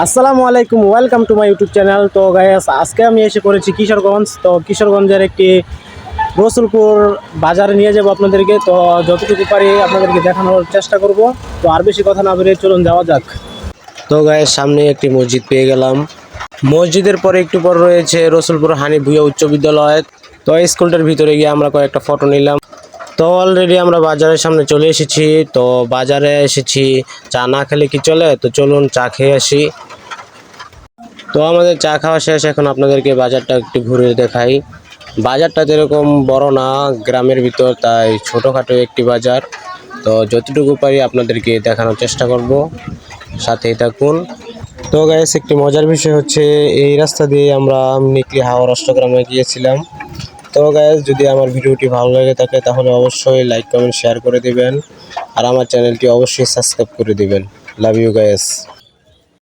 আসসালামু আলাইকুম welcome to my YouTube channel তো গাইস আজকে আমি এসে পড়েছি কিশোরগঞ্জ। তো কিশোরগঞ্জের একটি রসুলপুর বাজারে নিয়ে যাব আপনাদেরকে। তো যতটুকু পারি আপনাদেরকে দেখানোর চেষ্টা করব। তো আর বেশি কথা না বেরিয়ে চলুন, যাওয়া যাক। তো গায়ের সামনে একটি মসজিদ পেয়ে গেলাম। মসজিদের পরে একটু পর রয়েছে রসুলপুর হানি ভুইয়া উচ্চ বিদ্যালয়। তো স্কুলটার ভিতরে গিয়ে আমরা কয়েকটা ফটো নিলাম। তো অলরেডি আমরা বাজারের সামনে চলে এসেছি। তো বাজারে এসেছি, চা না খেলে কি চলে? তো চলুন চা খেয়ে আসি। তো আমাদের চা খাওয়া শেষ, এখন আপনাদেরকে বাজারটা একটু ঘুরে দেখাই। বাজারটা যেরকম বড় না, গ্রামের ভিতর, তাই ছোটোখাটো একটি বাজার। তো যতটুকু পারি আপনাদেরকে দেখানোর চেষ্টা করব। সাথেই থাকুন। তো গ্যাস একটি মজার বিষয় হচ্ছে, এই রাস্তা দিয়ে আমরা নিকলি হাওড়, অষ্টগ্রামে গিয়েছিলাম। তো গায়ে যদি আমার ভিডিওটি ভালো লেগে থাকে, তাহলে অবশ্যই লাইক কমেন্ট শেয়ার করে দিবেন। আর আমার চ্যানেলটি অবশ্যই সাবস্ক্রাইব করে দিবেন। Love you gas